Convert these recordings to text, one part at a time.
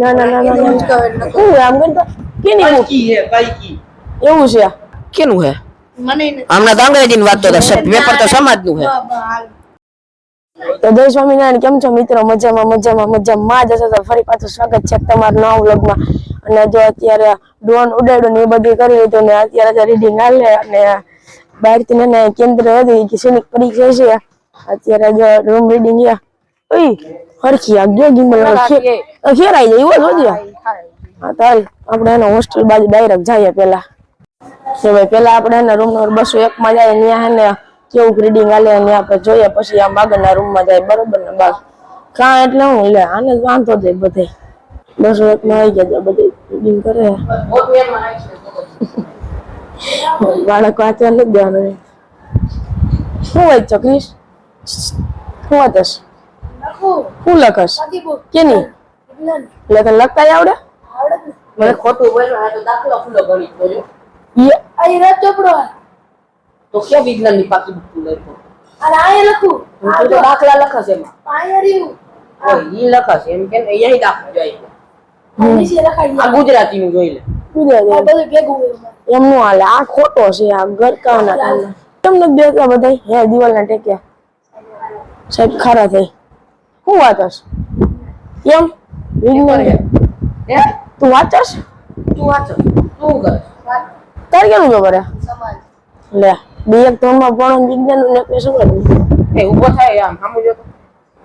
ના ના ના ના એટલે શું આમ કરતા કેની એવું હે? પાઈકી એવું છે? કેનું હે? મને હમણાં તો અંગ્રેજીની વાત તો પેપર તો સમાજનું હે. તો જય સ્વામિનારાયણ કેમ છો મિત્રો? મજામાં મજામાં મજામાં. જ હશે તો ફરી પાછું સ્વાગત છે તમારું નવા વ્લોગમાં. અને જો અત્યારે ડ્રોન ઉડાડ્યું ને એ બધું કરી લીધું ને અત્યારે રીડિંગ હાલે અને બહારથી ને કેન્દ્ર હતી કે સૈનિક પરીક્ષા છે. અત્યારે જો રૂમ રીડિંગ ગયા ઓય હરખી ગયો ગિમ્બલ ફેરાઈ જાય એવો જ હા તાર આપણે એનો હોસ્ટેલ બાજુ ડાયરેક્ટ જઈએ પેલા કે ભાઈ પેલા આપણે એના રૂમ નંબર બસો એક માં જાય ત્યાં હે ને કેવું ગ્રીડિંગ હાલે ને આપણે જોઈએ પછી આમ આગળના રૂમમાં જાય બરોબર ને બાર કાં એટલે હું લે આને જ વાંધો જાય બધે. બસો એક માં આવી ગયા બધે ગ્રીડિંગ કરે. બાળક વાંચવા નથી દેવાનું. શું હોય ચોકરીશ શું વાંચસ લખું. શું લખસ કેની વિજ્ઞાન. લખતા આવડે? ને. મને ખોટું બોલ્યો આ તો દાખલો ખુલ્લો ગણિત બોલ્યો. ઈ આ ઈ ચોપડો તો કે વિજ્ઞાનની પાકી બુક લખ્યું? અને આયા લખું. આ તો દાખલા લખસ એમાં. રહ્યું. ઓય ઈ લખસ એમ કે અહીંયા અહીં દાખલો જોઈએ આ નીચે લખાઈ આ જાય. ગુજરાતીનું જોઈ લે. આ ગુજરાતી બધું ભેગું હોય એમાં. એમ નું હાલે. આ ખોટો છે આ ગરકાવના તમને દેખા બધા હે દિવાલના ટેક્યા. સાહેબ ખારા થઈ. શું વાંચસ કેમ વિજ્ઞાન હે તું વાંચસ તું વાંચ. તું કર. તાર કેનું ખબર હે? સમાજ. લે બે એક ધોરણમાં ભણો વિજ્ઞાનનું શું કર્યું એ ઊભો થાય આમ સામું જો.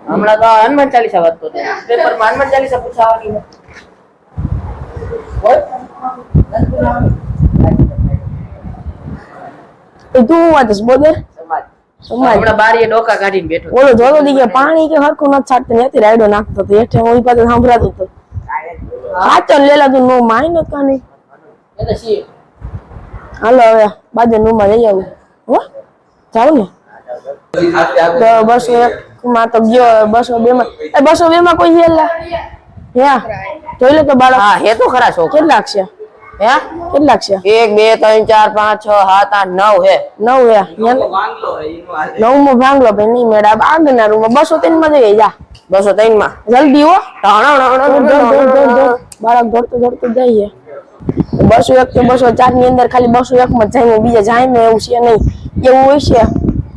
હમણાં તો હનુમાન ચાલીસા વાંચતો હતો. પેપરમાં હનુમાન ચાલીસા પૂછાવાની હોય. તું વાંચસ બોલે સમાજ સમાજ હમણાં બારીએ ડોકા કાઢીને બેઠો ઓલો જોતો દી કે પાણી કે હરખું નથી છાટતો રાયડો નાખતો હેઠે હું પાસે સાંભળાતું તો સાચો લેલા તું નો માય ન કાની. હાલો હવે બાજુ રૂમમાં જઈ આવું. હો? જાવ ને? તો બસો એક માં તો ગયો બસો બે માં. એ બસો બે માં કોઈ હેલા? હે જોઈ લે તો બાળક. હા હે તો ખરા છો કેટલાક છે? હે? કેટલાક છે? એક બે ત્રણ ચાર પાંચ છ સાત આઠ નવ હે. નવ હે નવમાં ભાંગલો ભાઈ નહીં મેળા. આગળના રૂમ બસો ત્રણમાં જઈ જા. બસો ત્રણમાં. જલ્દી હો. બાળક દોડતું દોડતું જઈએ બસો એક કે બસો ચારની અંદર ખાલી બસો એક માં જાય બીજા જાય ને એવું છે નહીં. એવું હોય છે.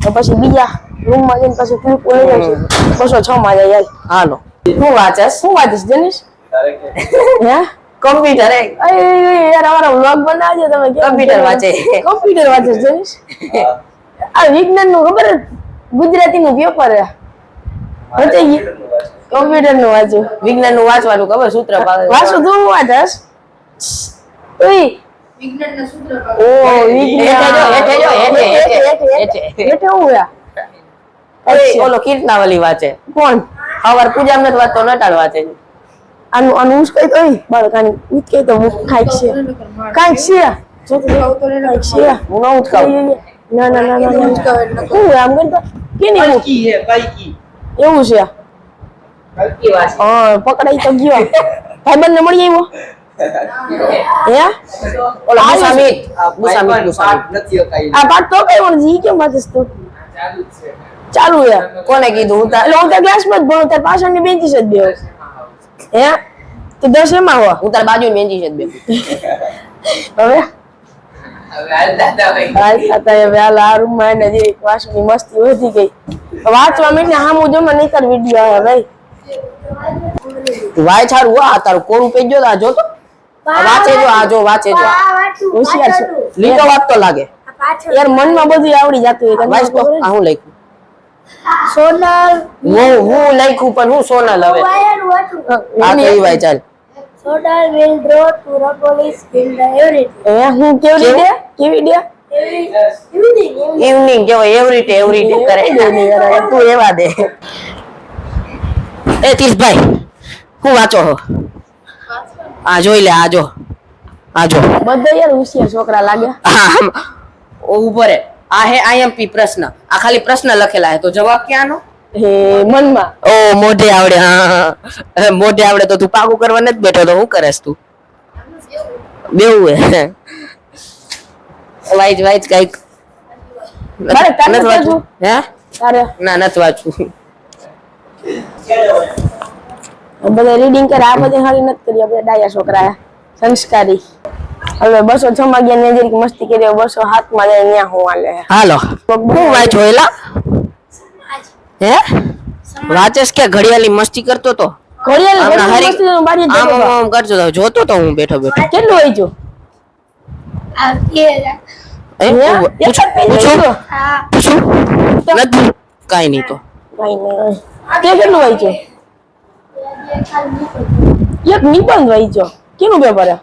તો પછી બીજા રૂમમાં જઈને પછી ક્લિપ લઈ જાય છે બસો છ માં જાય. યાર હાલો. શું વાંચે શું વાંચીશ જનીશ? હે? કમ્પ્યુટર એ યાર અમારા વ્લોગ બનાવજો તમે કમ્પ્યુટર વાંચે. કમ્પ્યુટર વાંચે જનીશ. આ વિજ્ઞાનનું ખબર ગુજરાતી નું પેપર વચ્ચે કમ્પ્યુટરનું વાંચ્યું. વિજ્ઞાનનું વાંચવાનું ખબર સૂત્ર વાંચો તું વાંચસ ઓય. વિજ્ઞાનના સૂત્ર ઓ વિજ્ઞાન. હેઠે જો, હેઠે, હેઠે, હેઠે. હેઠે હું ઓલો કીર્તનાવલી વાંચે. કોણ? સવાર પૂજા નથી વાંચતો નટાળ વાંચે. છે. આનું આનું ઉસ કઈ તો ઓય બાળક આની ઉસ કઈ તો હું કાંઈક છે. કાંઈક છે. કાંઈક છે. હું ન ઉચકાવું. ના ના ના ના ના હે આમ કરતા કેની હે? એવું છે. હા પકડાઈ તો ગયો. ભાઈબંધ ને મળી આવ્યો? હે? ઓલો આ મુસામીત. મુસામીત, મુસામીત. નથી અકાઈ આ પાઠ તો કઈ પણ જી કેમ માથે તું? ચાલુ યાર કોને કીધું? હું તાર એટલે હું તાર ક્લાસમાં જ ભણું તાર પાછળની બેન્ચીસ જ બેહું. હે તો દસ એમાં હો હું તાર બાજુ બેંચી છે જ બે હવે? જે વાંચવા મીને હામું જો મને કર વિડિયો આવે ભાઈ. વાય છારું હો, આ તારું કોરું પેજ જો તો. આ જોતો આ વાંચે જો આ જો વાંચે જો. હોશિયાર છે. પાછળનું. વાત તો લાગે. યાર મનમાં બધું આવડી જતું હોય વાંચ તો હું લખ્યું સોનલ. હું હું લખ્યું પણ હું સોનલ હવે. આ કઈ વાય ચાલ. Sonal will draw to the in the everyday એ હું કેવી કેવું? કેવી everything. ઇવનિંગ કેવો એવરી ડે એવરી ડે કરે. તું એવા દે. એ તીર્થભાઈ હું વાંચો છો આ જોઈ લે આ જો. આ જો. બધા યાર હોશિયાર છોકરા લાગ્યા. આમ ઊભો રે આ હે આઈએમપી પ્રશ્ન. આ ખાલી પ્રશ્ન લખેલા હે. તો જવાબ ક્યાંનો? મનમાં. ઓ મોઢે આવડે હા. મોઢે આવડે તો તું પાકું કરવા નથી બેઠો તો હું કરેસ તું? બેવું હે. વાઈજ વાઈજ કંઈક. નથી વાંચવું? હે? ના નથી વાંચવું. બધા રીડિંગ કરે આ બધે હારી નથી કરી આપણે ડાયા છોકરા સંસ્કારી. હવે બસો છ માં ગયા ને મસ્તી કરી બસો હાથમાં ત્યાં હું હાલે. હાલો. હું વાંચો એલા હે? વાંચેસ કે ઘડિયાળી મસ્તી કરતો તો? ઘડિયાળ મસ્તી આમ આમ કરતો તો. જોતો તો હું બેઠો બેઠો. કેટલું વાંચ્યું? આ એ, હે? પૂછું એક જ? આ કાઈ નહીં તો. કાંઈ નહીં. તે કેટલું વાંચ્યું? એક નિબંધ વાંચ્યો. કેનું પેપર હે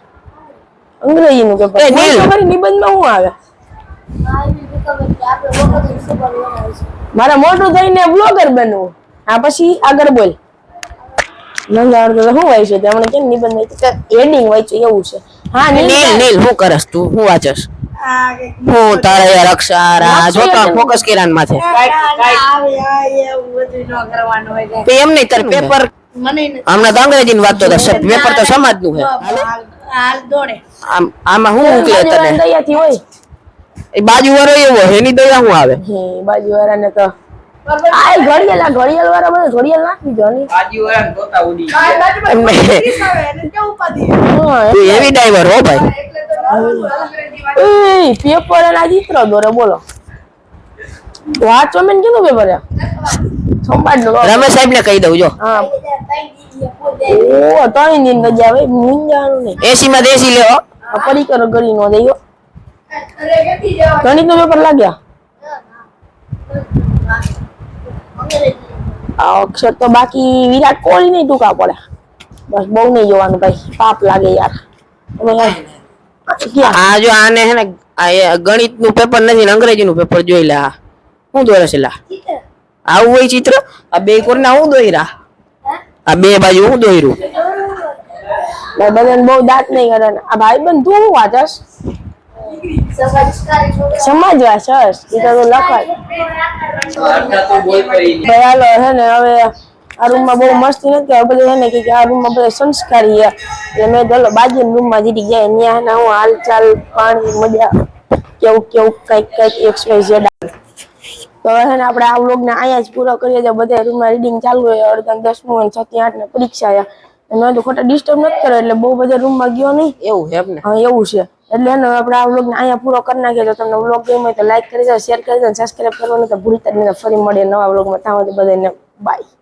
અંગ્રેજીનું પેપર એ. તમારી નિબંધમાં શું આવે? મારી ખબર છે આપણે વખત શું બનાવવાનું છે મારે મોટું થઈને બ્લોગર બનવું. હા પછી આગળ બોલ. નંદા અડધો તો શું વાંચ્યું તે હમણાં કેમ નિબંધ વાંચ્યું હેડિંગ વાંચ્યું એવું છે. હા નીલ. નીલ શું કરસ તું? હું વાંચસ? હું તારે યાર અક્ષર આ જોતો ફોકસ કર્યા માથે આવે આ એવું બધું ન કરવાનું હોય કાંઈ. તો એમ નહીં તારે પેપર મને હમણાં તો અંગ્રેજી વાંચતો હતો પેપર તો સમાજનું છે. હાલ દોડે. આમ આમાં હું મોકલે તને? દયાથી હોય. એ બાજુ વાળો એવો એની દયા હું આવે? હે બાજુ વાળાને તો આ ઘડિયાળ આ ઘડિયાળ વાળા બધા ઘડિયાળ નાખી દો ને. એમને હા, તું એવી ડ્રાઈવર હો ભાઈ. એ પેપર અને દીકરો દોરે બોલો. વાંચો મેં કીધું પેપર રમેશ સાહેબ ને કહી દઉં જો. હા. ઓ ત્રણ દિન રજા હવે મુંજાનું નહીં એસી માં દેસી લેવો આ કરો ગરી નો દઈ ગણિત નો પેપર લાગ્યા? આ અક્ષર તો બાકી વિરાટ કોહલી નહીં ટૂંકા પડે બસ બહુ નહીં જોવાનું ભાઈ પાપ લાગે યાર. આ જો આને હે ને ગણિતનું પેપર નથી ને અંગ્રેજી નું પેપર જોઈ લે હું શું દોરે છે લા? આવું હોય ચિત્ર? આ બે કોરના હું દોયરા? આ બે બાજુ હું ભાઈ બધાને બહુ દાંત નહીં કરે આ ભાઈ બંધ તું શું વાંચસ? સમાજ વાંચસ એ તો લખાય ભાઈ હાલો, હે ને, હવે આ રૂમમાં બહુ મસ્તી નથી હવે બધું હે ને કે આ રૂમમાં બધા સંસ્કારી એટલે મેં ચાલો બાજુ રૂમમાં જીતી ગયા. ત્યાં હું ને, હું હાલચાલ પાણી, મજા, કેવું કેવું, કંઈક કંઈક એક્સ વાય ઝેડ તો હે આપણે આ વ્લોગને અહીંયા જ પૂરો કરીએ છીએ. બધા રૂમમાં રીડિંગ ચાલુ હોય અડધા દસમું અને છથી આઠ ને પરીક્ષા આવ્યા મેં તો ખોટા ડિસ્ટર્બ નથી કર્યો એટલે બહુ બધા રૂમમાં ગયો નહીં. એવું છે એમ ને હા એવું છે. એટલે એને આપણે આ વ્લોગને અહીંયા પૂરો કરી નાખીએ. તો તમને વ્લોગ ગમ્યો હોય તો લાઈક કરી દો શેર કરી દો સબસ્ક્રાઈબ કરવાનું તો ભૂલતા જ નહીં. ફરી મળીએ નવા વ્લોગમાં. ત્યાં બધાને બાય